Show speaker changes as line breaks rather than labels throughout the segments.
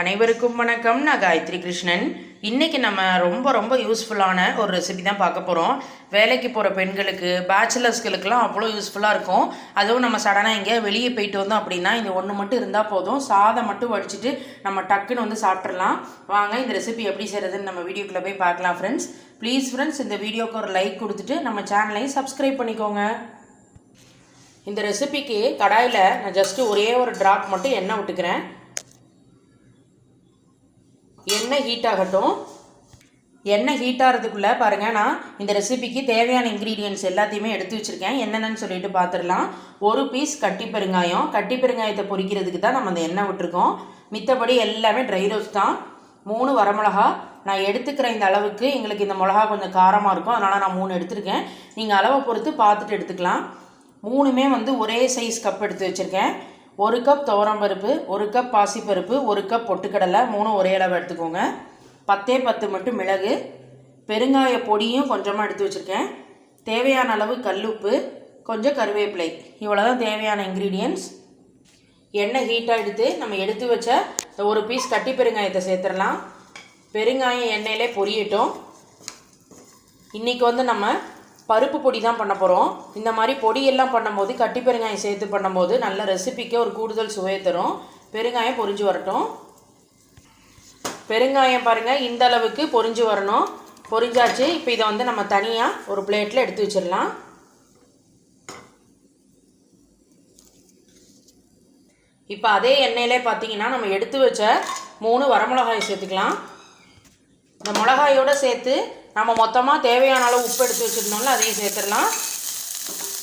அனைவருக்கும் வணக்கம். நான் காயத்ரி கிருஷ்ணன். இன்றைக்கி நம்ம ரொம்ப ரொம்ப யூஸ்ஃபுல்லான ஒரு ரெசிபி தான் பார்க்க போகிறோம் வேலைக்கு போகிற பெண்களுக்கு பேச்சுலர்ஸ்களுக்கெல்லாம் அவ்வளோ யூஸ்ஃபுல்லாக இருக்கும். அதுவும் நம்ம சடனாக எங்கேயா வெளியே போயிட்டு வந்தோம் அப்படின்னா இந்த ஒன்று மட்டும் இருந்தால் போதும். சாதம் மட்டும் வடிச்சிட்டு நம்ம டக்குன்னு வந்து சாப்பிட்றலாம் வாங்க இந்த ரெசிபி எப்படி செய்கிறதுன்னு நம்ம வீடியோக்குள்ளே போய் பார்க்கலாம் ஃப்ரெண்ட்ஸ் ப்ளீஸ் ஃப்ரெண்ட்ஸ் இந்த வீடியோக்கு ஒரு லைக் கொடுத்துட்டு நம்ம சேனலையும் சப்ஸ்கிரைப் பண்ணிக்கோங்க. இந்த ரெசிபிக்கு கடாயில் நான் ஜஸ்ட்டு ஒரே ஒரு ட்ராப் மட்டும் எண்ணெய் விட்டுக்கிறேன். எண்ணெய் ஹீட் ஆகட்டும். எண்ணெய் ஹீட் ஆகிறதுக்குள்ளே பாருங்கள் நான் இந்த ரெசிபிக்கு தேவையான இன்க்ரீடியன்ஸ் எல்லாத்தையுமே எடுத்து வச்சுருக்கேன். என்னென்னு சொல்லிட்டு பார்த்துடலாம் ஒரு பீஸ் கட்டி பெருங்காயம். கட்டி பெருங்காயத்தை பொறிக்கிறதுக்கு தான் நம்ம அந்த எண்ணெய் விட்டுருக்கோம். மித்தபடி எல்லாமே ட்ரை ரோஸ்ட் தான். மூணு வரமிளகா. நான் எடுத்துக்கிற இந்த அளவுக்கு எங்களுக்கு இந்த மிளகா கொஞ்சம் காரமாக இருக்கும். அதனால் நான் மூணு எடுத்திருக்கேன். நீங்கள் அளவை பொறுத்து பார்த்துட்டு எடுத்துக்கலாம். மூணுமே வந்து ஒரே சைஸ் கப் எடுத்து வச்சுருக்கேன். ஒரு கப் துவரம் பருப்பு ஒரு கப் பாசிப்பருப்பு ஒரு கப் பொட்டுக்கடலை மூணும் ஒரே அளவு எடுத்துக்கோங்க. பத்தே பத்து மட்டும் மிளகு பெருங்காய பொடியும் கொஞ்சமாக எடுத்து வச்சுருக்கேன். தேவையான அளவு கல்லுப்பு கொஞ்சம் கருவேப்பிலை. இவ்வளோ தான் தேவையான இன்க்ரீடியன்ஸ் எண்ணெய் ஹீட்டாக எடுத்து நம்ம எடுத்து வச்ச இந்த ஒரு பீஸ் கட்டி பெருங்காயத்தை சேர்த்துடலாம். பெருங்காயம் எண்ணெயிலே பொரியட்டும். இன்றைக்கி வந்து நம்ம பருப்பு பொடி தான் பண்ண போகிறோம் இந்த மாதிரி பொடியெல்லாம் பண்ணும்போது கட்டி பெருங்காயம் சேர்த்து பண்ணும்போது நல்ல ரெசிபிக்கே ஒரு கூடுதல் சுவையை தரும். பெருங்காயம் பொரிஞ்சு வரட்டும். பெருங்காயம் பாருங்கள் இந்த அளவுக்கு பொரிஞ்சு வரணும். பொரிஞ்சாச்சு இப்போ இதை வந்து நம்ம தனியாக ஒரு பிளேட்டில் எடுத்து வச்சிடலாம். இப்போ அதே எண்ணெயிலே பார்த்தீங்கன்னா நம்ம எடுத்து வச்ச மூணு வரமிளகாய் சேர்த்துக்கலாம். இந்த மிளகாயோடு சேர்த்து நம்ம மொத்தமாக தேவையான அளவு உப்பு எடுத்து வச்சுருந்தோம்ல அதையும் சேர்த்துடலாம்.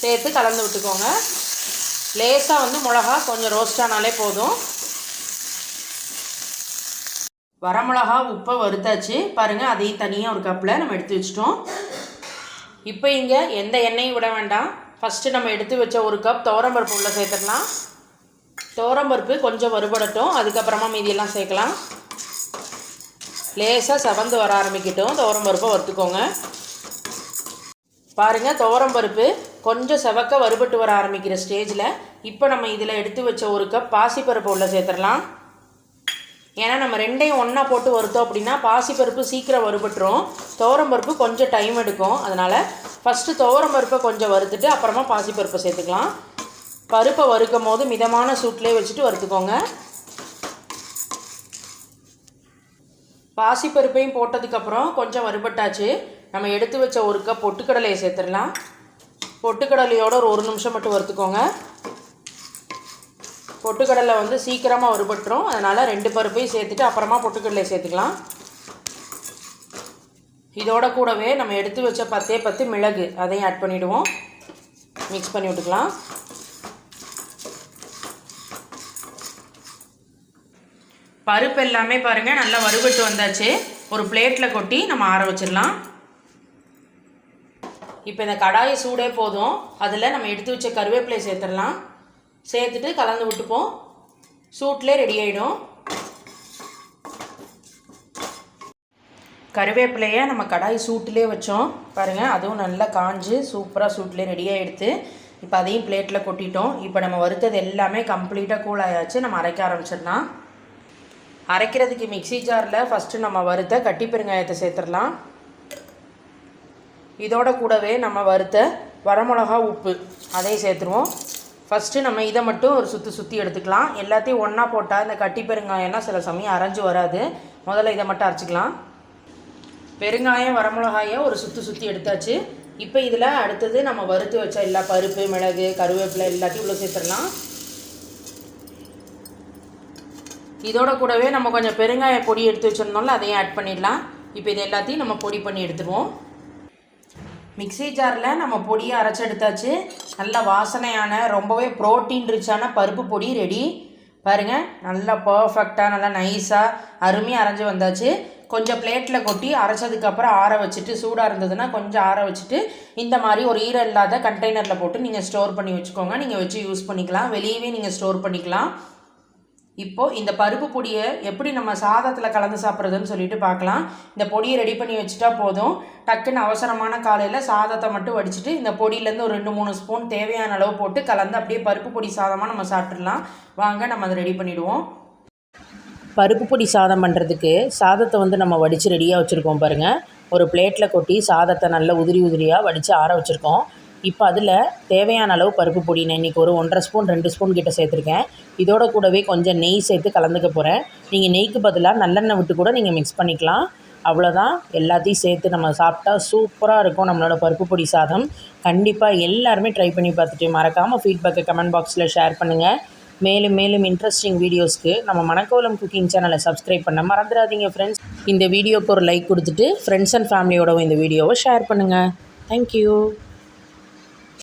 சேர்த்து கலந்து விட்டுக்கோங்க. லேசாக வந்து மிளகா கொஞ்சம் ரோஸ்டானாலே போதும். வரமிளகா உப்பை வறுத்தாச்சு. பாருங்கள் அதையும் தனியாக ஒரு கப்பில் நம்ம எடுத்து வச்சிட்டோம். இப்போ இங்கே எந்த எண்ணெயும் விட வேண்டாம். ஃபஸ்ட்டு நம்ம எடுத்து வச்ச ஒரு கப் துவரம்பருப்பு உள்ளே சேர்த்துடலாம். துவரம்பருப்பு கொஞ்சம் வறுபடட்டும். அதுக்கப்புறமா மீதியெல்லாம் சேர்க்கலாம். லேசாக செவந்து வர ஆரம்பிக்கட்டும். துவரம் பருப்பை வறுத்துக்கோங்க. பாருங்கள் துவரம் பருப்பு கொஞ்சம் செவக்க வறுபட்டு வர ஆரம்பிக்கிற ஸ்டேஜில் இப்போ நம்ம இதில் எடுத்து வச்ச ஒரு கப் பாசிப்பருப்பு உள்ளே சேர்த்துடலாம். ஏன்னா நம்ம ரெண்டையும் ஒன்றா போட்டு வறுத்தோம் அப்படின்னா பாசிப்பருப்பு சீக்கிரம் வறுபட்டுரும். துவரம் பருப்பு கொஞ்சம் டைம் எடுக்கும். அதனால் ஃபஸ்ட்டு துவரம் பருப்பை கொஞ்சம் வறுத்துட்டு அப்புறமா பாசிப்பருப்பை சேர்த்துக்கலாம். பருப்பை வறுக்கும் போது மிதமான சூட்லேயே வச்சுட்டு வறுத்துக்கோங்க. பாசிப்பருப்பையும் போட்டதுக்கப்புறம் கொஞ்சம் வறுபட்டாச்சு. நம்ம எடுத்து வச்ச ஒரு கப் பொட்டுக்கடலையை சேர்த்துடலாம். பொட்டுக்கடலையோட ஒரு ஒரு நிமிஷம் மட்டும் வறுத்துக்கோங்க. பொட்டுக்கடலை வந்து சீக்கிரமாக வறுபட்டுரும். அதனால் ரெண்டு பருப்பையும் சேர்த்துட்டு அப்புறமா பொட்டுக்கடலையை சேர்த்துக்கலாம். இதோட கூடவே நம்ம எடுத்து வச்ச பத்தே பத்து மிளகு அதையும் ஆட் பண்ணிவிடுவோம் மிக்ஸ் பண்ணி விட்டுக்கலாம். பருப்பு எல்லாமே பாருங்கள் நல்லா வறுபட்டு வந்தாச்சு. ஒரு பிளேட்டில் கொட்டி நம்ம ஆற வச்சிடலாம். இப்போ இந்த கடாயை சூடே போதும். அதில் நம்ம எடுத்து வச்ச கருவேப்பிலையை சேர்த்துடலாம். சேர்த்துட்டு கலந்து விட்டுப்போம். சூட்டிலே ரெடி ஆகிடும் கருவேப்பிலையை நம்ம கடாய் சூட்டிலே வச்சோம். பாருங்கள் அதுவும் நல்லா காஞ்சு சூப்பராக சூட்லேயே ரெடி எடுத்து இப்போ அதையும் பிளேட்டில் கொட்டிட்டோம். இப்போ நம்ம வறுத்தது எல்லாமே கம்ப்ளீட்டாக கூல் ஆயாச்சு. நம்ம அரைக்க ஆரம்பிச்சிடலாம். அரைக்கிறதுக்கு மிக்சி ஜாரில் ஃபஸ்ட்டு நம்ம வறுத்த கட்டி பெருங்காயத்தை சேர்த்துடலாம். இதோட கூடவே நம்ம வறுத்த வரமிளகா உப்பு அதையும் சேர்த்துருவோம். ஃபஸ்ட்டு நம்ம இதை மட்டும் ஒரு சுற்றி சுற்றி எடுத்துக்கலாம். எல்லாத்தையும் ஒன்றா போட்டால் இந்த கட்டி பெருங்காயம்லாம் சில சமயம் அரைஞ்சு வராது. முதல்ல இதை மட்டும் அரைச்சிக்கலாம். பெருங்காயம் வரமிளகாயை ஒரு சுற்றி சுற்றி எடுத்தாச்சு. இப்போ இதில் அடுத்தது நம்ம வறுத்து வச்ச எல்லா பருப்பு மிளகு கருவேப்பிலை எல்லாத்தையும் உள்ளே சேர்த்துடலாம். இதோட கூடவே நம்ம கொஞ்சம் பெருங்காய பொடி எடுத்து வச்சுருந்தோம்ல அதையும் ஆட் பண்ணிடலாம். இப்போ இது எல்லாத்தையும் நம்ம பொடி பண்ணி எடுத்துருவோம். மிக்சி ஜாரில் நம்ம பொடியை அரைச்சி எடுத்தாச்சு. நல்ல வாசனையான ரொம்பவே ப்ரோட்டீன் ரிச்சான பருப்பு பொடி ரெடி பாருங்கள் நல்லா பர்ஃபெக்டாக நல்லா நைஸாக அருமையாக அரைஞ்சி வந்தாச்சு. கொஞ்சம் பிளேட்டில் கொட்டி அரைச்சதுக்கப்புறம் ஆற வச்சுட்டு சூடாக இருந்ததுன்னா கொஞ்சம் ஆற வச்சுட்டு இந்த மாதிரி ஒரு ஈரம் இல்லாத கண்டெய்னரில் போட்டு நீங்கள் ஸ்டோர் பண்ணி வச்சுக்கோங்க. நீங்கள் வச்சு யூஸ் பண்ணிக்கலாம். வெளியவே நீங்கள் ஸ்டோர் பண்ணிக்கலாம். இப்போது இந்த பருப்பு பொடியை எப்படி நம்ம சாதத்தில் கலந்து சாப்பிட்றதுன்னு சொல்லிட்டு பார்க்கலாம். இந்த பொடியை ரெடி பண்ணி வச்சுட்டா போதும். டக்குன்னு அவசரமான காலையில் சாதத்தை மட்டும் வடிச்சிட்டு இந்த பொடியிலேருந்து ஒரு ரெண்டு மூணு ஸ்பூன் தேவையான அளவு போட்டு கலந்து அப்படியே பருப்பு பொடி சாதமாக நம்ம சாப்பிட்றலாம் வாங்க நம்ம அதை ரெடி பண்ணிவிடுவோம் பருப்பு பொடி சாதம் பண்ணுறதுக்கு சாதத்தை வந்து நம்ம வடித்து ரெடியாக வச்சுருக்கோம் பாருங்கள் ஒரு பிளேட்டில் கொட்டி சாதத்தை நல்லா உதிரி உதிரியாக வடித்து ஆற வச்சுருக்கோம். இப்போ அதில் தேவையான அளவு பருப்பு பொடி நான் இன்றைக்கி ஒரு ஒன்றரை ஸ்பூன் ரெண்டு ஸ்பூன் கிட்ட சேர்த்துருக்கேன். இதோட கூடவே கொஞ்சம் நெய் சேர்த்து கலந்துக்க போகிறேன் நீங்கள் நெய்க்கு பதிலாக நல்லெண்ணெய் விட்டு கூட நீங்கள் மிக்ஸ் பண்ணிக்கலாம். அவ்வளோதான். எல்லாத்தையும் சேர்த்து நம்ம சாப்பிட்டா சூப்பராக இருக்கும் நம்மளோட பருப்பு பொடி சாதம். கண்டிப்பாக எல்லாருமே ட்ரை பண்ணி பார்த்துட்டு மறக்காமல் ஃபீட்பேக்கை கமெண்ட் பாக்ஸில் ஷேர் பண்ணுங்கள் மேலும் மேலும் இன்ட்ரெஸ்டிங் வீடியோஸ்க்கு நம்ம மணக்கோலம் குக்கிங் சேனலை சப்ஸ்கிரைப் பண்ண மறந்துடாதீங்க ஃப்ரெண்ட்ஸ் இந்த வீடியோக்கு ஒரு லைக் கொடுத்துட்டு ஃப்ரெண்ட்ஸ் அண்ட் ஃபேமிலியோடவும் இந்த வீடியோவை ஷேர் பண்ணுங்கள் தேங்க்யூ